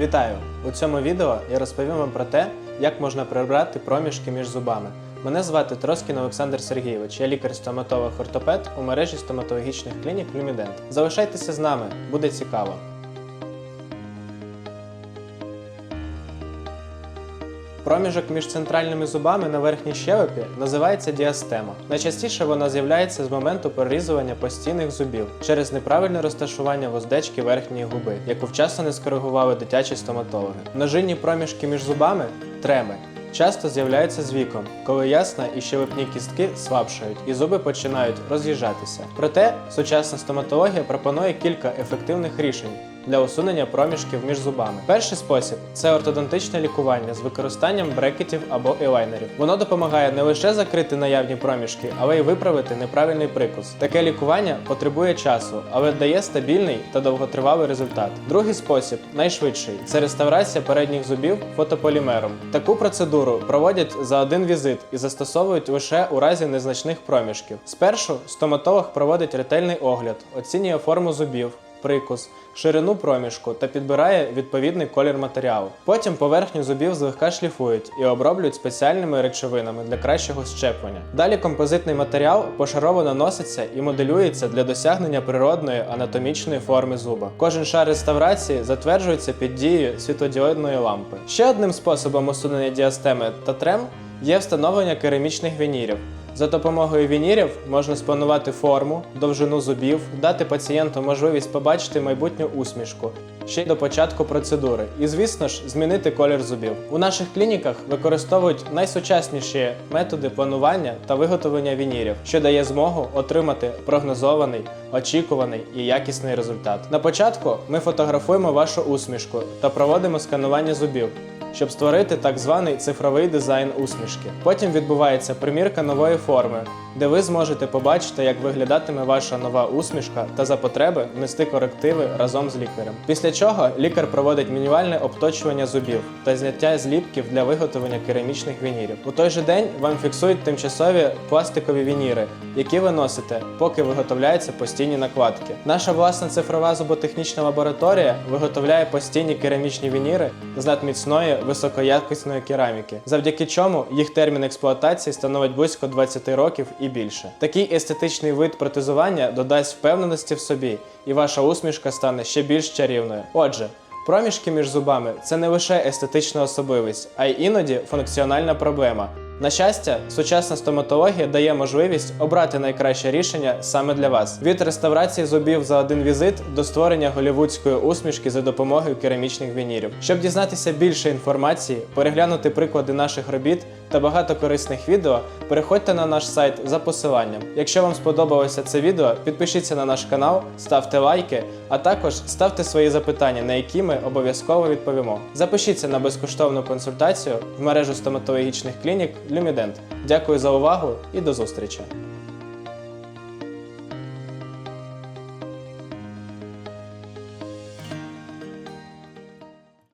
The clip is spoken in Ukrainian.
Вітаю! У цьому відео я розповім вам про те, як можна прибрати проміжки між зубами. Мене звати Троскін Олександр Сергійович, я лікар-стоматолог-ортопед у мережі стоматологічних клінік Люмідент. Залишайтеся з нами, буде цікаво. Проміжок між центральними зубами на верхній щелепі називається діастема. Найчастіше вона з'являється з моменту прорізування постійних зубів через неправильне розташування воздечки верхньої губи, яку вчасно не скоригували дитячі стоматологи. Множинні проміжки між зубами треми. Часто з'являються з віком, коли ясна і щелепні кістки слабшають і зуби починають роз'їжджатися. Проте сучасна стоматологія пропонує кілька ефективних рішень для усунення проміжків між зубами. Перший спосіб це ортодонтичне лікування з використанням брекетів або елайнерів. Воно допомагає не лише закрити наявні проміжки, але й виправити неправильний прикус. Таке лікування потребує часу, але дає стабільний та довготривалий результат. Другий спосіб найшвидший це реставрація передніх зубів фотополімером. Таку процедуру проводять за один візит і застосовують лише у разі незначних проміжків. Спершу стоматолог проводить ретельний огляд, оцінює форму зубів прикус, ширину проміжку та підбирає відповідний колір матеріалу. Потім поверхню зубів злегка шліфують і оброблюють спеціальними речовинами для кращого щеплення. Далі композитний матеріал пошарово наноситься і моделюється для досягнення природної анатомічної форми зуба. Кожен шар реставрації затверджується під дією світлодіодної лампи. Ще одним способом усунення діастеми та трем є встановлення керамічних вінірів. За допомогою вінірів можна спланувати форму, довжину зубів, дати пацієнту можливість побачити майбутню усмішку ще й до початку процедури, і, звісно ж, змінити колір зубів. У наших клініках використовують найсучасніші методи планування та виготовлення вінірів, що дає змогу отримати прогнозований, очікуваний і якісний результат. На початку ми фотографуємо вашу усмішку та проводимо сканування зубів щоб створити так званий цифровий дизайн усмішки. Потім відбувається примірка нової форми, де ви зможете побачити, як виглядатиме ваша нова усмішка та за потреби внести корективи разом з лікарем. Після чого лікар проводить мінімальне обточування зубів та зняття зліпків для виготовлення керамічних вінірів. У той же день вам фіксують тимчасові пластикові вініри, які ви носите, поки виготовляються постійні накладки. Наша власна цифрова зуботехнічна лабораторія виготовляє постійні керамічні вініри з надміцної високоякісної кераміки, завдяки чому їх термін експлуатації становить близько 20 років і більше. Такий естетичний вид протезування додасть впевненості в собі, і ваша усмішка стане ще більш чарівною. Отже. Проміжки між зубами це не лише естетична особливість, а й іноді функціональна проблема. На щастя, сучасна стоматологія дає можливість обрати найкраще рішення саме для вас: від реставрації зубів за один візит до створення голівудської усмішки за допомогою керамічних вінірів. Щоб дізнатися більше інформації, переглянути приклади наших робіт та багато корисних відео, переходьте на наш сайт за посиланням. Якщо вам сподобалося це відео, підпишіться на наш канал, ставте лайки, а також ставте свої запитання, на які ми обов'язково відповімо. Запишіться на безкоштовну консультацію в мережу стоматологічних клінік Люмідент. Дякую за увагу і до зустрічі!